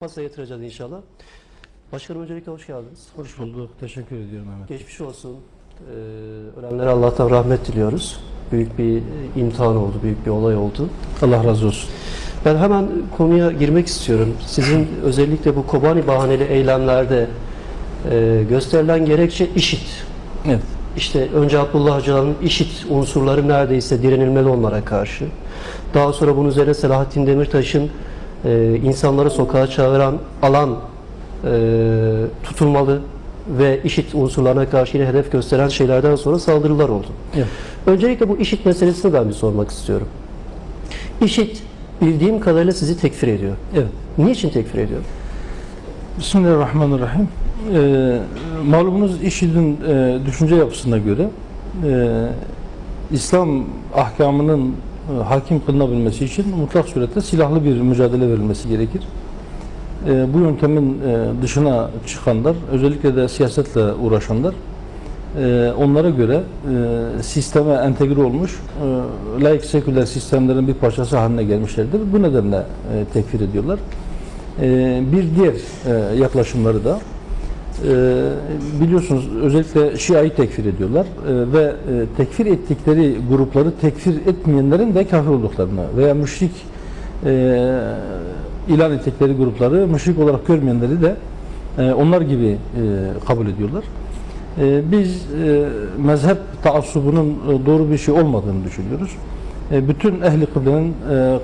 masaya yatıracağız inşallah. Başkanım öncelikle hoş geldiniz. Hoş bulduk. Teşekkür ediyorum Mehmet. Geçmiş olsun. Ee, ölenlere Allah'tan rahmet diliyoruz. Büyük bir imtihan oldu, büyük bir olay oldu. Allah razı olsun. Ben hemen konuya girmek istiyorum. Sizin özellikle bu Kobani bahaneli eylemlerde e, gösterilen gerekçe işit. Evet. İşte önce Abdullah Öcalan'ın işit unsurları neredeyse direnilmeli onlara karşı. Daha sonra bunun üzerine Selahattin Demirtaş'ın e, insanları sokağa çağıran alan e, tutulmalı ve işit unsurlarına karşı yine hedef gösteren şeylerden sonra saldırılar oldu. Evet. Öncelikle bu işit meselesini ben bir sormak istiyorum. İşit bildiğim kadarıyla sizi tekfir ediyor. Evet. Niçin tekfir ediyor? Bismillahirrahmanirrahim. Ee, malumunuz IŞİD'in e, düşünce yapısına göre e, İslam ahkamının hakim kılınabilmesi için mutlak surette silahlı bir mücadele verilmesi gerekir. E, bu yöntemin e, dışına çıkanlar, özellikle de siyasetle uğraşanlar, e, onlara göre e, sisteme entegre olmuş, e, seküler sistemlerin bir parçası haline gelmişlerdir. Bu nedenle e, tekfir ediyorlar. E, bir diğer e, yaklaşımları da e, biliyorsunuz özellikle Şia'yı tekfir ediyorlar e, ve e, tekfir ettikleri grupları tekfir etmeyenlerin de kafir olduklarını veya müşrik e, ilan ettikleri grupları müşrik olarak görmeyenleri de e, onlar gibi kabul ediyorlar. Biz mezhep taassubunun doğru bir şey olmadığını düşünüyoruz. Bütün ehli kıblenin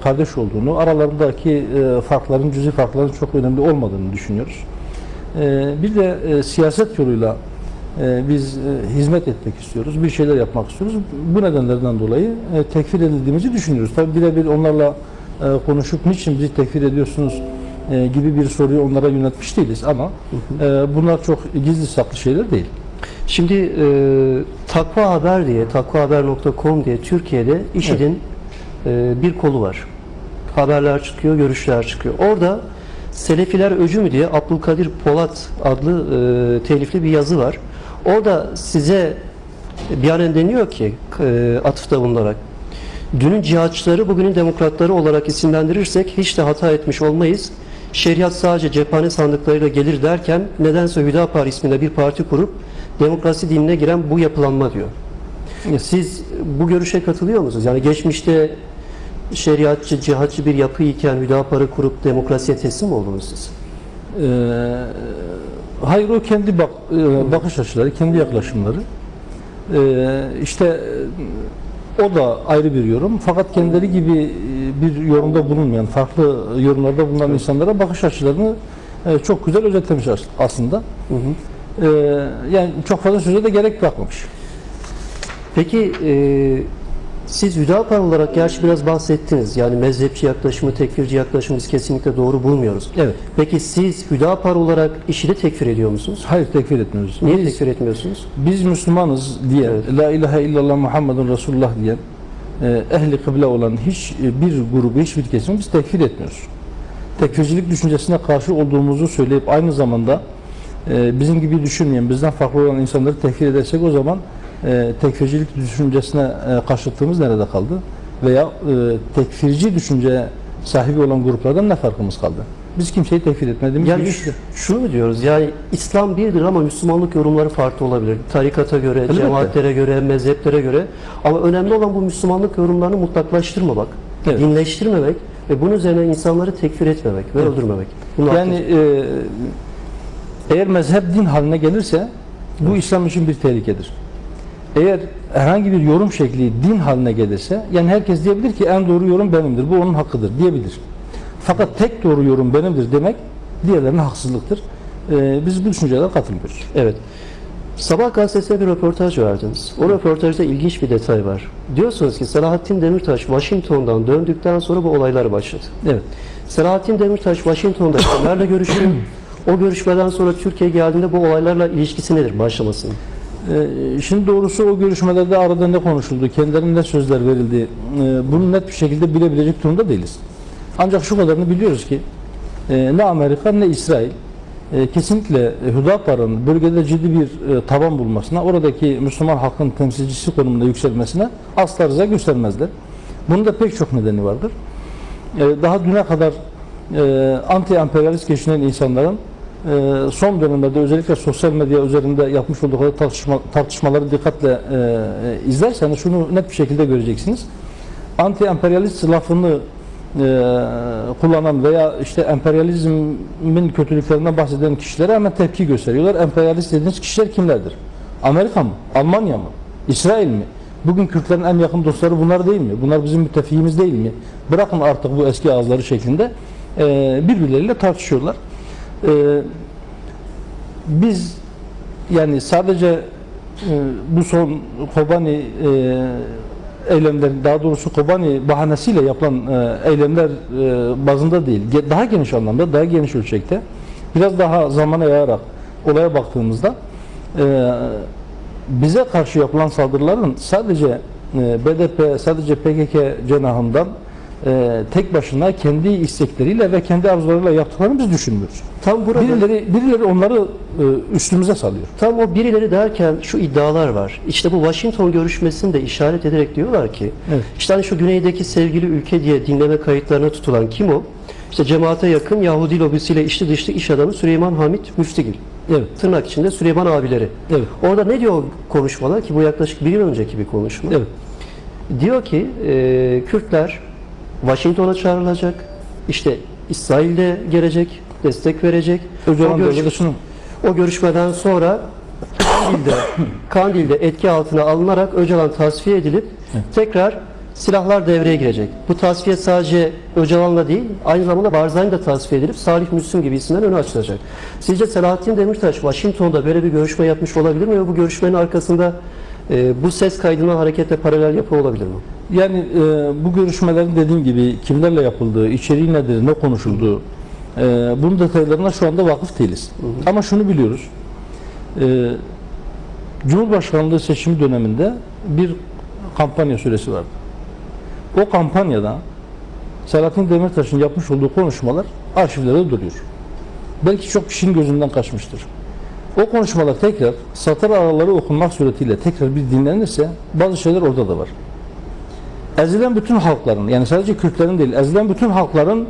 kardeş olduğunu, aralarındaki farkların, cüzi farkların çok önemli olmadığını düşünüyoruz. E, bir de e, siyaset yoluyla e, biz e, hizmet etmek istiyoruz, bir şeyler yapmak istiyoruz. Bu nedenlerden dolayı tekfir edildiğimizi düşünüyoruz. Tabi birebir onlarla konuşup niçin bizi tekfir ediyorsunuz gibi bir soruyu onlara yönetmiş değiliz ama bunlar çok gizli saklı şeyler değil. Şimdi e, Takva Haber diye, takvahaber.com diye Türkiye'de IŞİD'in e, bir kolu var. Haberler çıkıyor, görüşler çıkıyor. Orada Selefiler Öcü mü diye Abdülkadir Polat adlı e, telifli bir yazı var. Orada size bir an deniyor ki e, atıfta bulunarak dünün cihatçıları bugünün demokratları olarak isimlendirirsek hiç de hata etmiş olmayız. Şeriat sadece cephane sandıklarıyla gelir derken nedense Hüdapar isminde bir parti kurup demokrasi dinine giren bu yapılanma diyor. Siz bu görüşe katılıyor musunuz? Yani geçmişte şeriatçı, cihatçı bir yapı iken Hüdapar'ı kurup demokrasiye teslim oldunuz siz? Ee, hayır o kendi bak, e, bakış açıları, kendi yaklaşımları. Ee, işte e, o da ayrı bir yorum. Fakat kendileri gibi e, bir yorumda bulunmayan, farklı yorumlarda bulunan insanlara bakış açılarını e, çok güzel özetlemiş as- aslında. Hı hı. Ee, yani çok fazla söze de gerek bırakmamış. Peki e, siz Hüdapar olarak gerçi biraz bahsettiniz. Yani mezhepçi yaklaşımı, tekfirci yaklaşımı biz kesinlikle doğru bulmuyoruz. Evet. Peki siz Hüdapar olarak IŞİD'i tekfir ediyor musunuz? Hayır tekfir etmiyoruz. Niye Biz- tekfir etmiyorsunuz? Biz Müslümanız diye, La ilahe illallah Muhammedun Resulullah diyen, e, ehli kıble olan hiç e, bir grubu, hiçbir kesimi biz tekfir etmiyoruz. Tekfircilik düşüncesine karşı olduğumuzu söyleyip aynı zamanda e, bizim gibi düşünmeyen, bizden farklı olan insanları tekfir edersek o zaman e, tekfircilik düşüncesine e, karşıtlığımız nerede kaldı? Veya e, tekfirci düşünce sahibi olan gruplardan ne farkımız kaldı? Biz kimseyi tekfir etmediğimiz Yani gibi şunu mu diyoruz? Yani İslam birdir ama Müslümanlık yorumları farklı olabilir. Tarikata göre, Elbette. cemaatlere göre, mezheplere göre. Ama önemli olan bu Müslümanlık yorumlarını mutlaklaştırmamak, Evet. dinleştirmemek ve bunun üzerine insanları tekfir etmemek ve öldürmemek. Bunu Yani e, eğer mezhep din haline gelirse bu İslam için bir tehlikedir. Eğer herhangi bir yorum şekli din haline gelirse yani herkes diyebilir ki en doğru yorum benimdir. Bu onun hakkıdır diyebilir. Fakat tek doğru yorum benimdir demek diğerlerine haksızlıktır. E, biz bu düşüncelere katılmıyoruz. Evet. Sabah gazetesine bir röportaj verdiniz. O röportajda ilginç bir detay var. Diyorsunuz ki Selahattin Demirtaş Washington'dan döndükten sonra bu olaylar başladı. Evet. Selahattin Demirtaş Washington'da kimlerle görüştü? O görüşmeden sonra Türkiye geldiğinde bu olaylarla ilişkisi nedir başlamasının? Ee, Şimdi doğrusu o görüşmelerde arada ne konuşuldu, kendilerine ne sözler verildi, e, bunu net bir şekilde bilebilecek durumda değiliz. Ancak şu kadarını biliyoruz ki e, ne Amerika ne İsrail e, kesinlikle Hüdapar'ın bölgede ciddi bir e, taban bulmasına, oradaki Müslüman halkın temsilcisi konumunda yükselmesine asla rıza göstermezler. Bunun da pek çok nedeni vardır. E, Daha düne kadar e, anti-emperyalist geçinen insanların e, son dönemlerde özellikle sosyal medya üzerinde yapmış oldukları tartışma, tartışmaları dikkatle e, izlerseniz şunu net bir şekilde göreceksiniz. Anti-emperyalist lafını e, kullanan veya işte emperyalizmin kötülüklerinden bahseden kişilere hemen tepki gösteriyorlar. Emperyalist dediğiniz kişiler kimlerdir? Amerika mı? Almanya mı? İsrail mi? Bugün Kürtlerin en yakın dostları bunlar değil mi? Bunlar bizim müttefiğimiz değil mi? Bırakın artık bu eski ağızları şeklinde e, birbirleriyle tartışıyorlar. E, biz yani sadece e, bu son Kobani e, eylemleri daha doğrusu Kobani bahanesiyle yapılan e, eylemler e, bazında değil. Daha geniş anlamda daha geniş ölçekte. Biraz daha zamana yayarak olaya baktığımızda e, bize karşı yapılan saldırıların sadece e, BDP sadece PKK cenahından e, tek başına kendi istekleriyle ve kendi arzularıyla yaptıklarını biz düşünmüyoruz. Tam burada Birileri, birileri onları e, üstümüze salıyor. Tam o birileri derken şu iddialar var. İşte bu Washington görüşmesini de işaret ederek diyorlar ki Evet. işte hani şu güneydeki sevgili ülke diye dinleme kayıtlarına tutulan kim o? İşte cemaate yakın Yahudi lobisiyle içli dışlı iş adamı Süleyman Hamit Müftigil. Evet. Tırnak içinde Süleyman abileri. Evet. Orada ne diyor konuşmalar ki bu yaklaşık bir yıl önceki bir konuşma. Evet. Diyor ki e, Kürtler Washington'a çağrılacak. İşte İsrail de gelecek, destek verecek. Öcalan O görüş- o görüşmeden sonra Kandil'de, Kandil'de etki altına alınarak Öcalan tasfiye edilip tekrar silahlar devreye girecek. Bu tasfiye sadece Öcalan'la değil, aynı zamanda Barzani de tasfiye edilip Salih Müslüm gibi isimler öne açılacak. Sizce Selahattin Demirtaş Washington'da böyle bir görüşme yapmış olabilir mi ve bu görüşmenin arkasında e, bu ses kaydına hareketle paralel yapı olabilir mi? Yani e, bu görüşmelerin dediğim gibi kimlerle yapıldığı, içeriği nedir, ne konuşulduğu e, bunun detaylarına şu anda vakıf değiliz. Ama şunu biliyoruz. E, Cumhurbaşkanlığı seçimi döneminde bir kampanya süresi vardı. O kampanyada Selahattin Demirtaş'ın yapmış olduğu konuşmalar arşivlerde duruyor. Belki çok kişinin gözünden kaçmıştır. O konuşmalar tekrar satır araları okunmak suretiyle tekrar bir dinlenirse bazı şeyler orada da var ezilen bütün halkların yani sadece Kürtlerin değil ezilen bütün halkların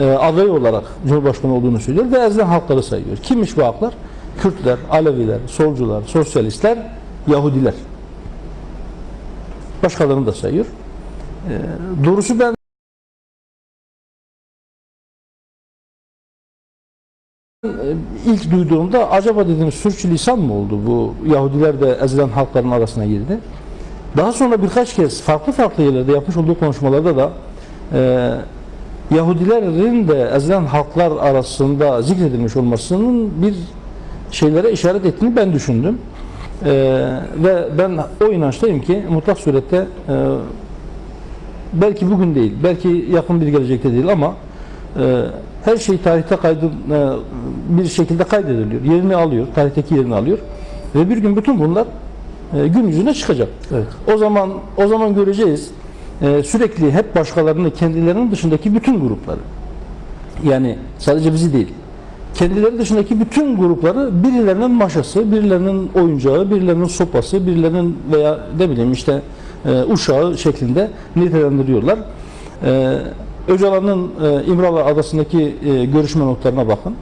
e, adayı olarak Cumhurbaşkanı olduğunu söylüyor ve ezilen halkları sayıyor. Kimmiş bu halklar? Kürtler, Aleviler, solcular, sosyalistler, Yahudiler. Başkalarını da sayıyor. E, doğrusu ben ilk duyduğumda acaba dedim sürçülisan mı oldu bu Yahudiler de ezilen halkların arasına girdi. Daha sonra birkaç kez farklı farklı yerlerde yapmış olduğu konuşmalarda da e, Yahudilerin de ezilen halklar arasında zikredilmiş olmasının bir şeylere işaret ettiğini ben düşündüm. E, ve ben o inançtayım ki mutlak surette e, belki bugün değil, belki yakın bir gelecekte değil ama e, her şey tarihte kaydı e, bir şekilde kaydediliyor. Yerini alıyor, tarihteki yerini alıyor. Ve bir gün bütün bunlar e, gün yüzüne çıkacak. Evet. O zaman o zaman göreceğiz. e, sürekli hep başkalarını, kendilerinin dışındaki bütün grupları. Yani sadece bizi değil. Kendileri dışındaki bütün grupları birilerinin maşası, birilerinin oyuncağı, birilerinin sopası, birilerinin veya ne bileyim işte e, uşağı şeklinde nitelendiriyorlar. E, Öcalan'ın e, İmralı Adası'ndaki e, görüşme notlarına bakın.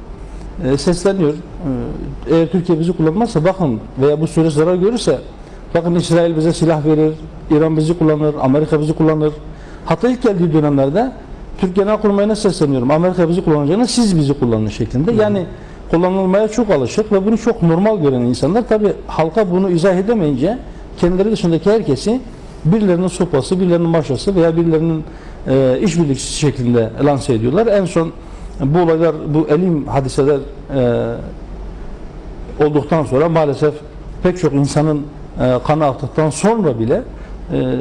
E, sesleniyor. E, eğer Türkiye bizi kullanmazsa bakın veya bu süreç zarar görürse bakın İsrail bize silah verir, İran bizi kullanır, Amerika bizi kullanır. Hatta ilk geldiği dönemlerde Türk Genelkurmay'ına sesleniyorum. Amerika bizi kullanacağına siz bizi kullanın şeklinde. Yani kullanılmaya çok alışık ve bunu çok normal gören insanlar tabi halka bunu izah edemeyince kendileri dışındaki herkesi birilerinin sopası, birilerinin maşası veya birilerinin e, işbirlikçisi şeklinde lanse ediyorlar. En son bu olaylar, bu elim hadiseler e, olduktan sonra maalesef pek çok insanın e, kanı aktıktan sonra bile e,